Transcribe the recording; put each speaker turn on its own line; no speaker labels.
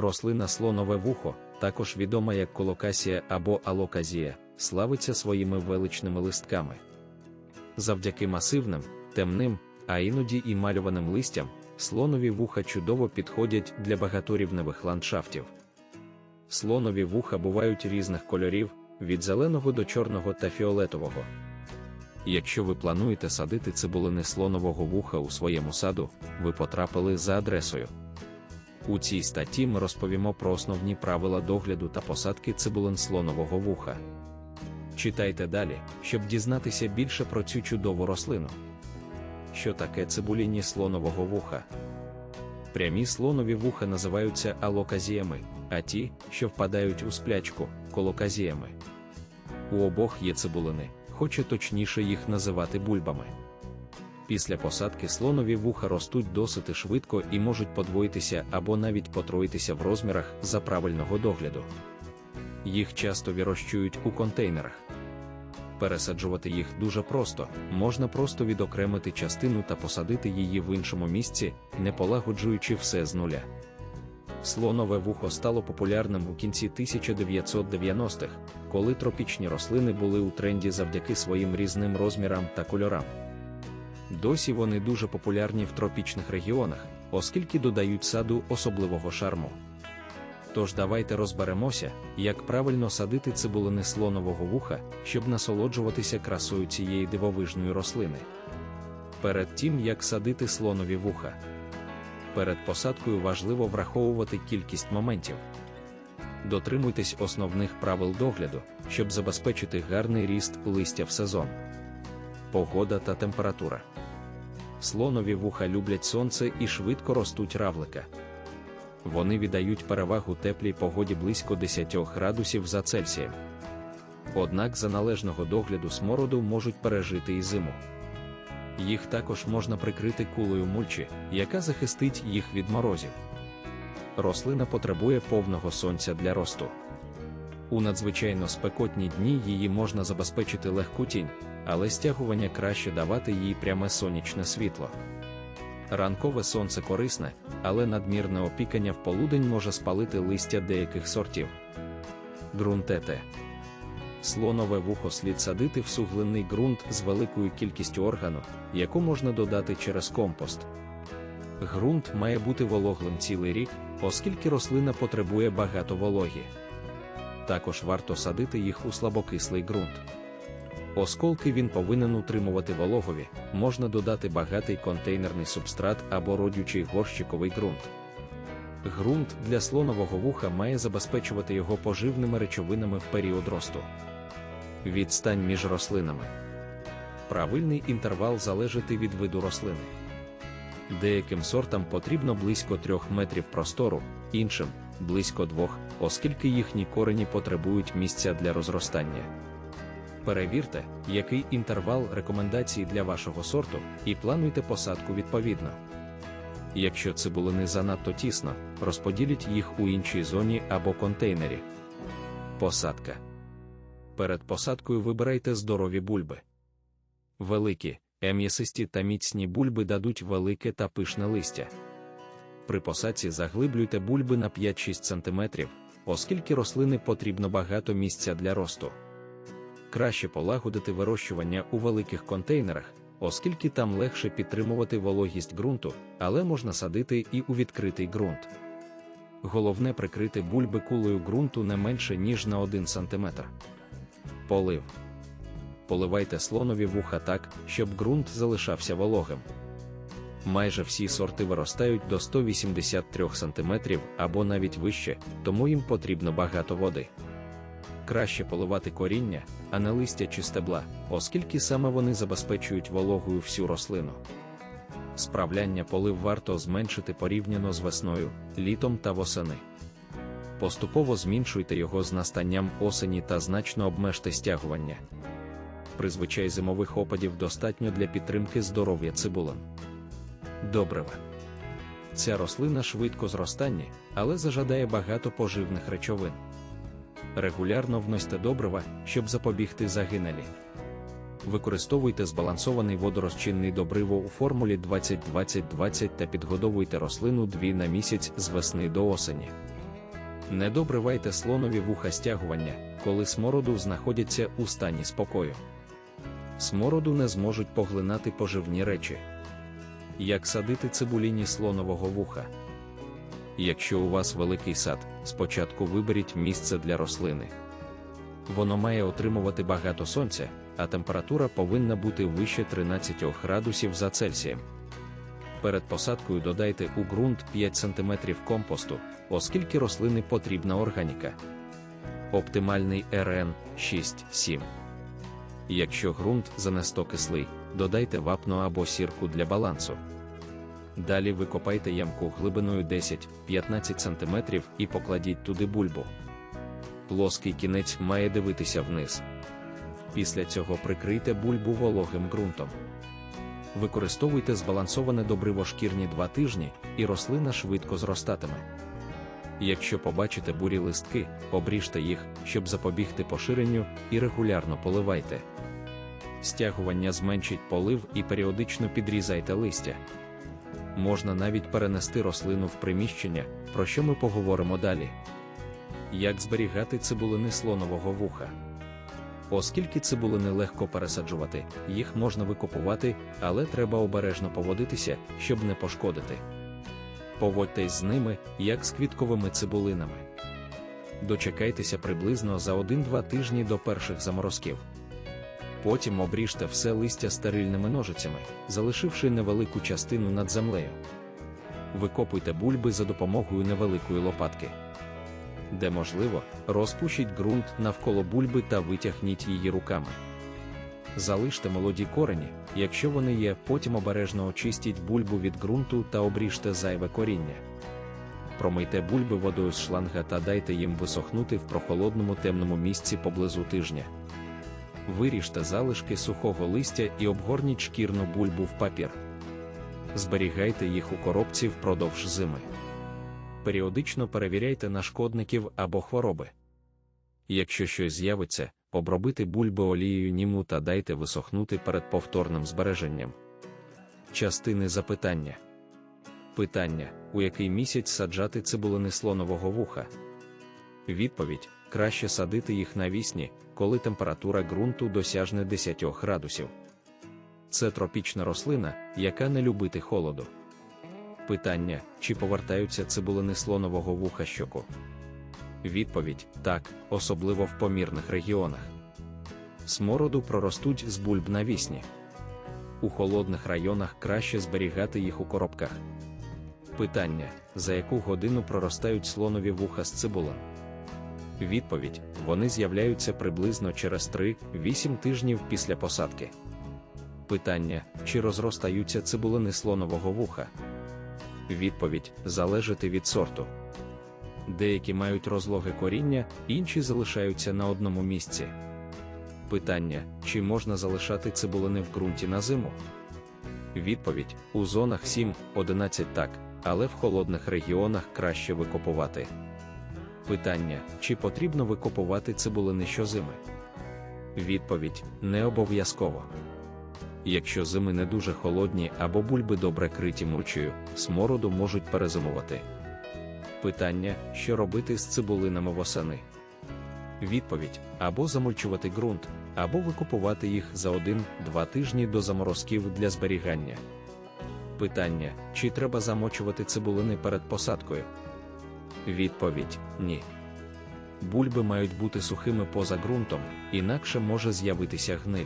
Рослина слонове вухо, також відома як колокасія або алоказія, славиться своїми величними листками. Завдяки масивним, темним, а іноді і малюваним листям, слонові вуха чудово підходять для багаторівневих ландшафтів. Слонові вуха бувають різних кольорів, від зеленого до чорного та фіолетового. Якщо ви плануєте садити цибулини слонового вуха у своєму саду, ви потрапили за адресою. У цій статті ми розповімо про основні правила догляду та посадки цибулин слонового вуха. Читайте далі, щоб дізнатися більше про цю чудову рослину. Що таке цибуліні слонового вуха? Прямі слонові вуха називаються алоказіями, а ті, що впадають у сплячку, колоказіями. У обох є цибулини, хоче точніше їх називати бульбами. Після посадки слонові вуха ростуть досить швидко і можуть подвоїтися або навіть потроїтися в розмірах за правильного догляду. Їх часто вирощують у контейнерах. Пересаджувати їх дуже просто, можна просто відокремити частину та посадити її в іншому місці, не полагоджуючи все з нуля. Слонове вухо стало популярним у кінці 1990-х, коли тропічні рослини були у тренді завдяки своїм різним розмірам та кольорам. Досі вони дуже популярні в тропічних регіонах, оскільки додають саду особливого шарму. Тож давайте розберемося, як правильно садити цибулини слонового вуха, щоб насолоджуватися красою цієї дивовижної рослини. Перед тим як садити слонові вуха. Перед посадкою важливо враховувати кількість моментів. Дотримуйтесь основних правил догляду, щоб забезпечити гарний ріст листя в сезон. Погода та температура. Слонові вуха люблять сонце і швидко ростуть равлика. Вони віддають перевагу теплій погоді близько 10 градусів за Цельсієм. Однак за належного догляду смороду можуть пережити і зиму. Їх також можна прикрити кулею мульчі, яка захистить їх від морозів. Рослина потребує повного сонця для росту. У надзвичайно спекотні дні її можна забезпечити легку тінь, але стягування краще давати їй пряме сонячне світло. Ранкове сонце корисне, але надмірне опікання в полудень може спалити листя деяких сортів. Ґрунтете. Слонове вухо слід садити в суглинний ґрунт з великою кількістю органу, яку можна додати через компост. Ґрунт має бути вологлим цілий рік, оскільки рослина потребує багато вологі. Також варто садити їх у слабокислий ґрунт. Осколки він повинен утримувати вологові, можна додати багатий контейнерний субстрат або родючий горщиковий ґрунт. Ґрунт для слонового вуха має забезпечувати його поживними речовинами в період росту. Відстань між рослинами. Правильний інтервал залежить від виду рослини. Деяким сортам потрібно близько 3 метрів простору, іншим близько 2, оскільки їхні корені потребують місця для розростання. Перевірте, який інтервал рекомендацій для вашого сорту, і плануйте посадку відповідно. Якщо цибулини занадто тісно, розподіліть їх у іншій зоні або контейнері. Посадка. Перед посадкою вибирайте здорові бульби. Великі, ем'ясисті та міцні бульби дадуть велике та пишне листя. При посадці заглиблюйте бульби на 5-6 см, оскільки рослини потрібно багато місця для росту. Краще полагодити вирощування у великих контейнерах, оскільки там легше підтримувати вологість ґрунту, але можна садити і у відкритий ґрунт. Головне прикрити бульби кулею ґрунту не менше, ніж на 1 см. Полив. Поливайте слонові вуха так, щоб ґрунт залишався вологим. Майже всі сорти виростають до 183 см або навіть вище, тому їм потрібно багато води. Краще поливати коріння, а не листя чи стебла, оскільки саме вони забезпечують вологою всю рослину. Справляння полив варто зменшити порівняно з весною, літом та восени. Поступово зменшуйте його з настанням осені та значно обмежте стягування. Призвичай зимових опадів достатньо для підтримки здоров'я цибулин. Добрива. Ця рослина швидко зростання, але зажадає багато поживних речовин. Регулярно вносьте добрива, щоб запобігти загинелі. Використовуйте збалансований водорозчинний добриво у формулі 20-20-20 та підгодовуйте рослину дві на місяць з весни до осені. Не добривайте слонові вуха стягування, коли смороду знаходяться у стані спокою. Смороду не зможуть поглинати поживні речі. Як садити цибуліні слонового вуха? Якщо у вас великий сад, спочатку виберіть місце для рослини. Воно має отримувати багато сонця, а температура повинна бути вище 13 градусів за Цельсієм. Перед посадкою додайте у ґрунт 5 см компосту, оскільки рослини потрібна органіка. Оптимальний РН 6-7. Якщо ґрунт занесто кислий, додайте вапно або сірку для балансу. Далі викопайте ямку глибиною 10-15 см і покладіть туди бульбу. Плоский кінець має дивитися вниз. Після цього прикрийте бульбу вологим ґрунтом. Використовуйте збалансоване добриво шкірні 2 тижні, і рослина швидко зростатиме. Якщо побачите бурі листки, обріжте їх, щоб запобігти поширенню, і регулярно поливайте. Стягування зменшить полив і періодично підрізайте листя. Можна навіть перенести рослину в приміщення, про що ми поговоримо далі. Як зберігати цибулини слонового вуха? Оскільки цибулини легко пересаджувати, їх можна викопувати, але треба обережно поводитися, щоб не пошкодити. Поводьтесь з ними, як з квітковими цибулинами. Дочекайтеся приблизно за 1-2 тижні до перших заморозків. Потім обріжте все листя стерильними ножицями, залишивши невелику частину над землею. Викопуйте бульби за допомогою невеликої лопатки. Де можливо, розпушіть ґрунт навколо бульби та витягніть її руками. Залиште молоді корені, якщо вони є, потім обережно очистіть бульбу від ґрунту та обріжте зайве коріння. Промийте бульби водою з шланга та дайте їм висохнути в прохолодному темному місці поблизу тижня. Виріжте залишки сухого листя і обгорніть шкірну бульбу в папір. Зберігайте їх у коробці впродовж зими. Періодично перевіряйте на шкодників або хвороби. Якщо щось з'явиться, обробити бульби олією німу та дайте висохнути перед повторним збереженням. Частини запитання. Питання: у який місяць саджати цибулини слонового вуха? Відповідь: краще садити їх навісні, коли температура ґрунту досягне 10 градусів. Це тропічна рослина, яка не любить холоду. Питання: чи повертаються цибулини слонового вуха щоку? Відповідь: так, особливо в помірних регіонах. Смороду проростуть з бульб навісні. У холодних районах краще зберігати їх у коробках. Питання: за яку годину проростають слонові вуха з цибулин? Відповідь: вони з'являються приблизно через 3-8 тижнів після посадки. Питання: чи розростаються цибулини слонового вуха? Відповідь залежати від сорту. Деякі мають розлоге коріння, інші залишаються на одному місці. Питання: чи можна залишати цибулини в ґрунті на зиму? Відповідь: у зонах 7-11 так, але в холодних регіонах краще викопувати. Питання: чи потрібно викопувати цибулини щозими? Відповідь: не обов'язково. Якщо зими не дуже холодні або бульби добре криті мульчею, смороду можуть перезимувати. Питання, що робити з цибулинами восени? Відповідь: або замульчувати ґрунт, або викупувати їх за 1-2 тижні до заморозків для зберігання. Питання: чи треба замочувати цибулини перед посадкою? Відповідь: ні. Бульби мають бути сухими поза ґрунтом, інакше може з'явитися гниль.